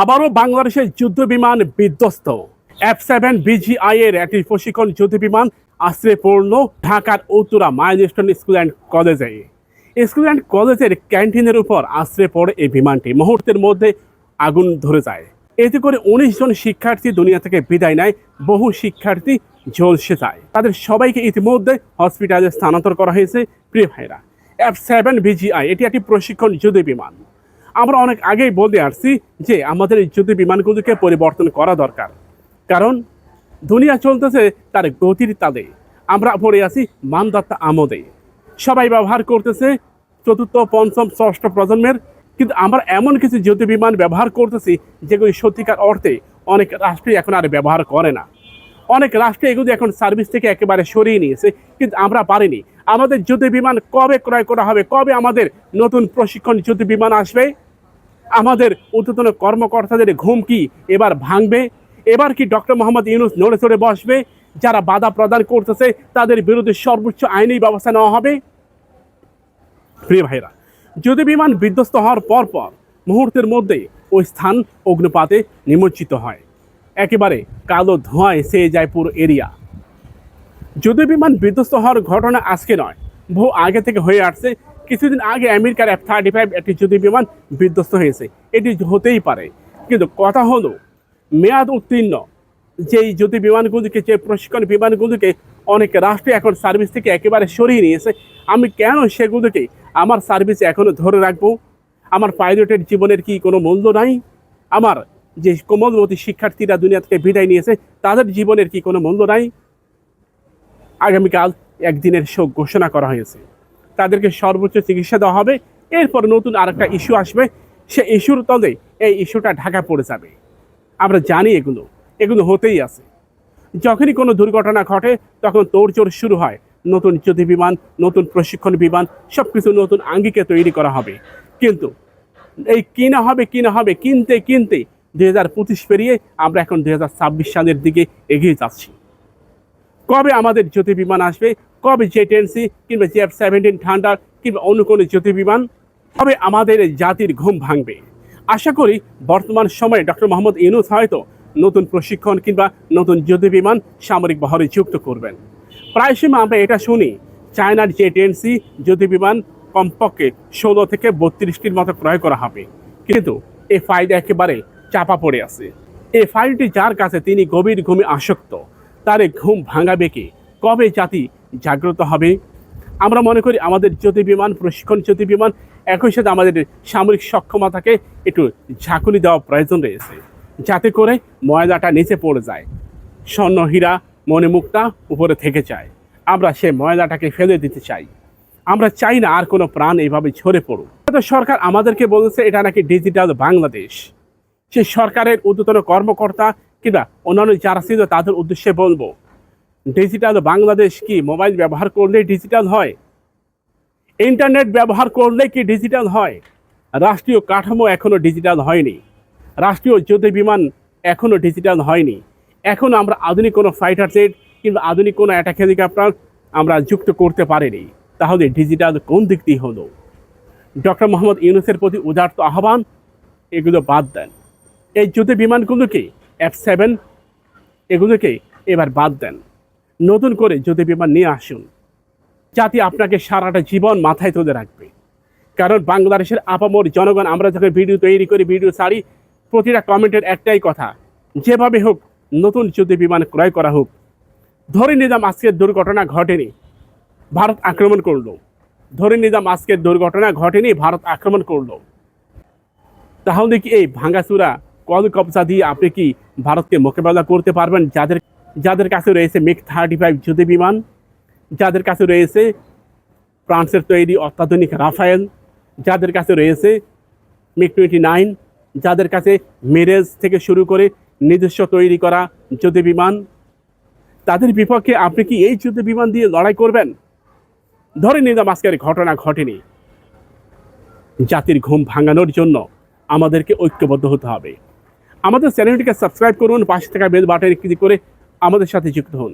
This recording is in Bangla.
আবারও বাংলাদেশের যুদ্ধ বিমান বিধ্বস্ত এফ সেভেন বিজিআই এর একটি প্রশিক্ষণ যুদ্ধ বিমান আশ্রয় পড়ল ঢাকার উত্তরা মাইলস্টোন স্কুল অ্যান্ড কলেজে। স্কুল অ্যান্ড কলেজের ক্যান্টিনের উপর আশ্রয় পড়ে এই বিমানটি। মুহূর্তের মধ্যে আগুন ধরে যায়। এতে করে উনিশ জন শিক্ষার্থী দুনিয়া থেকে বিদায় নেয়। বহু শিক্ষার্থী ঝলসে যায়। তাদের সবাইকে ইতিমধ্যে হসপিটালে স্থানান্তর করা হয়েছে। প্রিয় ভাইরা এফ সেভেন বিজিআই এটি একটি প্রশিক্ষণ যুদ্ধ বিমান আমরা অনেক আগেই বলতে আসছি যে আমাদের এই যুদ্ধ বিমানগুলোকে পরিবর্তন করা দরকার। কারণ দুনিয়া চলতেছে তার গতির তালে। আমরা পড়ে আছি মানদত্তা আমদে সবাই ব্যবহার করতেছে চতুর্থ, পঞ্চম, ষষ্ঠ প্রজন্মের। কিন্তু আমরা এমন কিছু যুদ্ধ বিমান ব্যবহার করতেছি যেগুলি সত্যিকার অর্থে অনেক রাষ্ট্রই এখন আর ব্যবহার করে না। অনেক রাষ্ট্র এগুলো এখন সার্ভিস থেকে একেবারে সরিয়ে নিয়েছে, কিন্তু আমরা পারিনি। আমাদের যুদ্ধ বিমান কবে ক্রয় করা হবে, কবে আমাদের নতুন প্রশিক্ষণ যুদ্ধ বিমান আসবে আমাদের উদ্যতন কর্মকর্তাদের ঘুম কি এবার ভাঙবে? এবার কি ডক্টর মোহাম্মদ ইউনুস নড়ে চড়ে বসবে? যারা বাধা প্রদান করতেছে, তাদের বিরুদ্ধে সর্বোচ্চ আইনি ব্যবস্থা নেওয়া হবে? প্রিয় ভাইরা যুদ্ধ বিমান বিধ্বস্ত হওয়ার পর পর মুহূর্তের মধ্যে ওই স্থান অগ্নুপাতে নিমজ্জিত হয়, একেবারে কালো ধোঁয়ায় সেয়ে যায় পুরো এরিয়া। যুদ্ধ বিমান বিধ্বস্ত হওয়ার ঘটনা আজকে নয়, বহু আগে থেকে হয়ে আসছে কিছুদিন আগে আমেরিকার এফ থার্টি ফাইভ একটি যুদ্ধ বিমান বিধ্বস্ত হয়েছে। এটি হতেই পারে। কিন্তু কথা হলো, মেয়াদ উত্তীর্ণ। যেই যুদ্ধ বিমানগুলিকে, যে প্রশিক্ষণ বিমানগুলিকে অনেক রাষ্ট্র এখন সার্ভিস থেকে একেবারে সরিয়ে নিয়েছে, আমি কেন সেগুলোকে আমার সার্ভিসে এখনও ধরে রাখব? আমার পাইলটের জীবনের কি কোনো মূল্য নাই? আমার যে কোমলবতী শিক্ষার্থীরা দুনিয়া থেকে বিদায় নিয়েছে, তাদের জীবনের কি কোনো মূল্য নাই? আগামীকাল একদিনের শোক ঘোষণা করা হয়েছে। তাদেরকে সর্বোচ্চ চিকিৎসা দেওয়া হবে। এরপর নতুন আরেকটা ইস্যু আসবে। সে ইস্যুর তলে এই ইস্যুটা ঢাকা পড়ে যাবে। আমরা জানি এগুলো। এগুলো হতেই আছে। যখনই কোনো দুর্ঘটনা ঘটে, তখন তোড়জোড় শুরু হয়। নতুন যুদ্ধ বিমান, নতুন প্রশিক্ষণ বিমান সব কিছু নতুন আঙ্গিকে তৈরি করা হবে। কিন্তু এই কিনা হবে কিনা হবে, কিনতে কিনতে দুই হাজার পঁচিশ পেরিয়ে আমরা এখন হাজার ছাব্বিশ সালের দিকে এগিয়ে যাচ্ছি। কবে আমাদের জ্যোতি বিমান আসবে কবে জে টেনসি কিংবা জে এফ সেভেন্টিন ঠান্ডার কিংবা অন্য কোনো জ্যোতি বিমান কবে আমাদের জাতির ঘুম ভাঙবে? আশা করি বর্তমান সময়ে ডক্টর মোহাম্মদ ইউনুস হয়তো নতুন প্রশিক্ষণ কিংবা নতুন যুদ্ধ বিমান সামরিক বহরে যুক্ত করবেন। প্রায় সময় আমরা এটা শুনি, চায়নার জে টেনসি যুদ্ধ বিমান কমপক্ষে ষোলো থেকে বত্রিশটির মতো ক্রয় করা হবে। কিন্তু এই ফাইল একেবারে চাপা পড়ে আছে। এই ফাইলটি যার কাছে তিনি গভীর ঘুমে আসক্ত, তার ঘুম ভাঙাবে কি? কবে জাতি জাগ্রত হবে। আমরা মনে করি আমাদের জ্যোতি বিমান, প্রশিক্ষণ জ্যোতি বিমান একই সাথে আমাদের সামরিক সক্ষমতাকে একটু ঝাঁকুনি দেওয়া প্রয়োজন রয়েছে। যাতে করে ময়দাটা নিচে পড়ে যায়। স্বর্ণ হীরা মনে মুক্তা উপরে থেকে যায়। আমরা সে ময়দাটাকে ফেলে দিতে চাই। আমরা চাই না আর কোনো প্রাণ এইভাবে ঝরে পড়ুক। সরকার আমাদেরকে বলেছে, এটা নাকি ডিজিটাল বাংলাদেশ। সে সরকারের উদ্যতন কর্মকর্তা কিংবা অন্যান্য যারা ছিল তাদের উদ্দেশ্যে বলব ডিজিটাল বাংলাদেশ কি মোবাইল ব্যবহার করলেই ডিজিটাল হয়? ইন্টারনেট ব্যবহার করলে কি ডিজিটাল হয়? রাষ্ট্রীয় কাঠামো এখনও ডিজিটাল হয়নি। রাষ্ট্রীয় যুদ্ধ বিমান এখনও ডিজিটাল হয়নি। এখন আমরা আধুনিক কোনো ফাইটার জেট কিংবা আধুনিক কোনো অ্যাটাক হেলিকপ্টার আমরা যুক্ত করতে পারিনি। তাহলে ডিজিটাল কোন দিকটি হলো? ডক্টর মোহাম্মদ ইউনুসের প্রতি উদার্ত আহ্বান, এগুলো বাদ দেন। এই যুদ্ধ বিমানগুলোকে এফ সেভেন এগুলোকে এবার বাদ দেন। নতুন করে যুদ্ধ বিমান নিয়ে আসুন। জাতি আপনাকে সারাটা জীবন মাথায় তুলে রাখবে। কারণ বাংলাদেশের আপামর জনগণ, আমরা যখন ভিডিও তৈরি করি, ভিডিও ছাড়ি, প্রতিটা কমেন্টের একটাই কথা, যেভাবে হোক নতুন যুদ্ধ বিমান ক্রয় করা হোক। ধরে নিলাম আজকের দুর্ঘটনা ঘটেনি, ভারত আক্রমণ করল। ধরে নিলাম আজকের দুর্ঘটনা ঘটেনি, ভারত আক্রমণ করল। তাহলে কি এই ভাঙ্গাচুরা কল কবজা দিয়ে আপনি কি ভারতকে মোকাবেলা করতে পারবেন? যাদের যাদের কাছে রয়েছে মিগ থার্টি ফাইভ যুদ্ধ বিমান, যাদের কাছে রয়েছে ফ্রান্সের তৈরি অত্যাধুনিক রাফায়েল, যাদের কাছে রয়েছে মিগ টোয়েন্টি নাইন, যাদের কাছে মেরেজ থেকে শুরু করে নিজস্ব তৈরি করা যুদ্ধ বিমান, তাদের বিপক্ষে আপনি কি এই যুদ্ধ বিমান দিয়ে লড়াই করবেন? ধরে নিলাম আজকের ঘটনা ঘটেনি। জাতির ঘুম ভাঙানোর জন্য আমাদেরকে ঐক্যবদ্ধ হতে হবে। আমাদের চ্যানেলটিকে সাবস্ক্রাইব করুন, পাশে থাকা বেল বাটনে ক্লিক করে আমাদের সাথে যুক্ত হন।